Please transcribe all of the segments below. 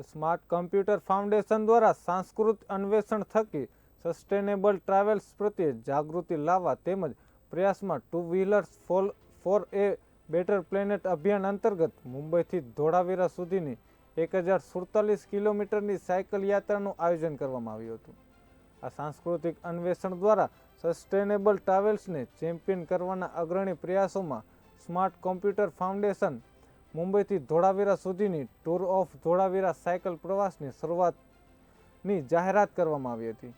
Smart computer foundation દ્વારા સાંસ્કૃતિક અન્વેષણ થકી સસ્ટેનેબલ ટ્રાવેલ્સ પ્રત્યે જાગૃતિ લાવવા તેમજ પ્રયાસમાં two wheelers fall, for a better planet અભિયાન અંતર્ગત મુંબઈથી ધોળાવીરા સુધીની એક હજાર સુડતાલીસ કિલોમીટરની સાયકલ યાત્રાનું આયોજન કરવામાં આવ્યું હતું. આ સાંસ્કૃતિક અન્વેષણ દ્વારા સસ્ટેનેબલ ટ્રાવેલ્સને ચેમ્પિયન કરવાના અગ્રણી પ્રયાસોમાં સ્માર્ટ કોમ્પ્યુટર ફાઉન્ડેશન મુંબઈથી ધોળાવીરા સુધીની ટૂર ઓફ ધોળાવીરા સાયકલ પ્રવાસની શરૂઆતની જાહેરાત કરવામાં આવી હતી.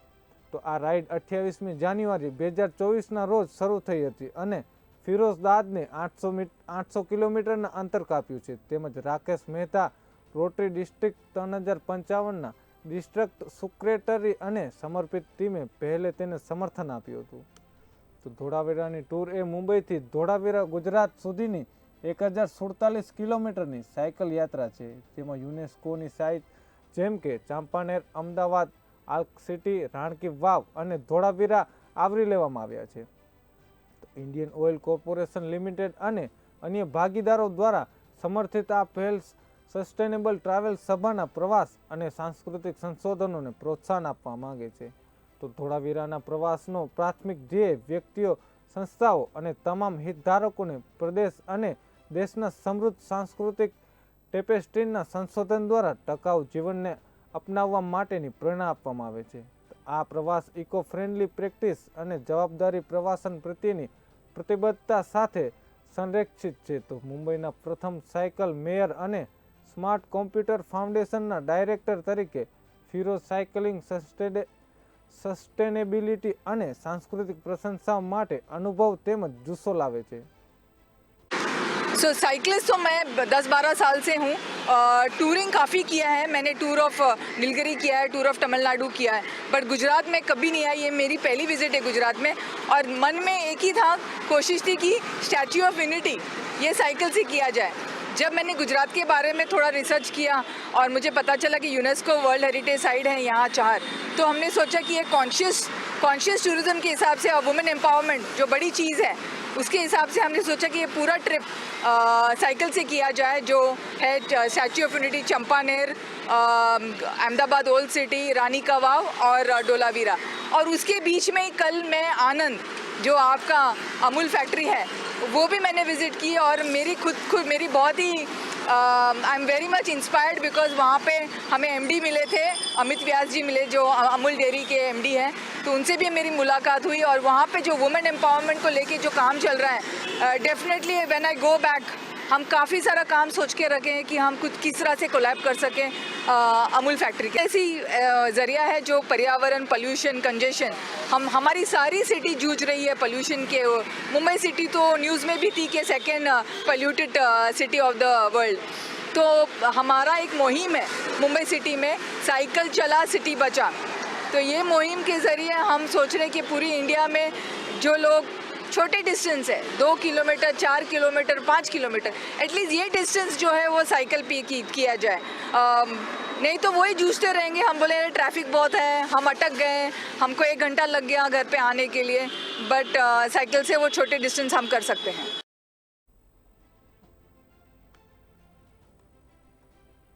તો આ રાઇડ અઠ્યાવીસમી જાન્યુઆરી બે હજાર ચોવીસના રોજ શરૂ થઈ હતી અને ફિરોઝદાદને આઠસો મીટ, આઠસો કિલોમીટરના અંતર કાપ્યું છે. તેમજ રાકેશ મહેતા, રોટરી ડિસ્ટ્રિક્ટ ત્રણ હજાર પંચાવનના ડિસ્ટ્રિક્ટ સુક્રેટરી અને સમર્પિત ટીમે પહેલે તેને સમર્થન આપ્યું હતું. તો ધોળાવીરાની ટૂર એ મુંબઈથી ધોળાવીરા, ગુજરાત સુધીની એક હજાર સુડતાલીસ કિલોમીટરની સાયકલ યાત્રા છે. જેમાં યુનેસ્કોની સાઇટ જેમ કે ચાંપાનેર, અમદાવાદ, આલ્ક સિટી, રાણકી વાવ અને ધોળાવીરા આવરી લેવામાં આવ્યા છે. ઇન્ડિયન ઓઇલ કોર્પોરેશન લિમિટેડ અને અન્ય ભાગીદારો દ્વારા સમર્થિત આ પહેલ સસ્ટેનેબલ ટ્રાવેલ સભાના પ્રવાસ અને સાંસ્કૃતિક સંશોધનોને પ્રોત્સાહન આપવા માંગે છે. તો ધોળાવીરાના પ્રવાસનો પ્રાથમિક ધ્યેય વ્યક્તિઓ, સંસ્થાઓ અને તમામ હિતધારકોને પ્રદેશ અને દેશના સમૃદ્ધ સાંસ્કૃતિક ટેપેસ્ટ્રીના સંશોધન દ્વારા ટકાઉ જીવનને અપનાવવા માટેની પ્રેરણા આપવામાં આવે છે. આ પ્રવાસ ઇકો ફ્રેન્ડલી પ્રેક્ટિસ અને જવાબદારી પ્રવાસન પ્રત્યેની પ્રતિબદ્ધતા સાથે સંરક્ષિત છે. તો મુંબઈના પ્રથમ સાયકલ મેયર અને સ્માર્ટ કોમ્પ્યુટર ફાઉન્ડેશનના ડાયરેક્ટર તરીકે ફિરોઝ સાયકલિંગ સસ્ટેડે, સસ્ટેનેબિલિટી અને સાંસ્કૃતિક પ્રશંસા માટે અનુભવ તેમજ જુસ્સો લાવે છે. सो साइकिलिस्ट तो मैं दस बारह साल से हूँ। टूरिंग काफ़ी किया है। मैंने टूर ऑफ़ नीलगिरी किया है टूर ऑफ़ तमिलनाडु किया है। बट गुजरात में कभी नहीं आई। ये मेरी पहली विज़िट है गुजरात में। और मन में एक ही था, कोशिश थी कि स्टैचू ऑफ़ यूनिटी ये साइकिल से किया जाए। जब मैंने गुजरात के बारे में थोड़ा रिसर्च किया और मुझे पता चला कि यूनेस्को वर्ल्ड हेरिटेज साइट है यहाँ चार तो हमने सोचा कि ये कॉन्शियस कॉन्शियस टूरिज़्म के हिसाब से और वुमेन एम्पावरमेंट जो बड़ी चीज़ है उसके हिसाब से हमने सोचा कि ये पूरा ट्रिप साइकिल से किया जाए, जो है statue of unity Champaner Ahmedabad old city Rani कवाव और डोलावीरा। और उसके बीच में कल मैं आनंद, जो आपका अमूल फैक्ट्री है, वो भी मैंने विज़िट की और मेरी खुद खुद, मेरी बहुत ही I am very much inspired because वहाँ पे हमें एमडी मिले थे, अमित व्यास जी मिले, जो अमूल डेयरी के एमडी हैं। तो उनसे भी मेरी मुलाकात हुई और वहाँ पे जो वुमेन एम्पावरमेंट को लेके जो काम चल रहा है definitely when I go back हम काफ़ी सारा काम सोच के रखे हैं कि हम कुछ किस तरह से कोलैब कर सकें अमूल फैक्ट्री के। ऐसी ज़रिया है जो पर्यावरण पोल्यूशन कंजेशन हम, हमारी सारी सिटी जूझ रही है पोल्यूशन के। मुंबई सिटी तो न्यूज़ में भी थी कि second polluted city of the world तो हमारा एक मुहिम है मुंबई सिटी में साइकिल चला सिटी बचा। तो ये मुहिम के ज़रिए हम सोच रहे हैं कि पूरी इंडिया में जो लोग छोटे डिस्टेंस है। दो किलोमीटर चार किलोमीटर पाँच किलोमीटर। एटलीस्ट ये डिस्टेंस जो है वो साइकिल पे की, किया जाए। नहीं तो वही जूझते रहेंगे। हम बोले ट्रैफ़िक बहुत है। हम अटक गए। हमको एक घंटा लग गया घर पे आने के लिए। बट साइकिल से वो छोटे डिस्टेंस हम कर सकते हैं।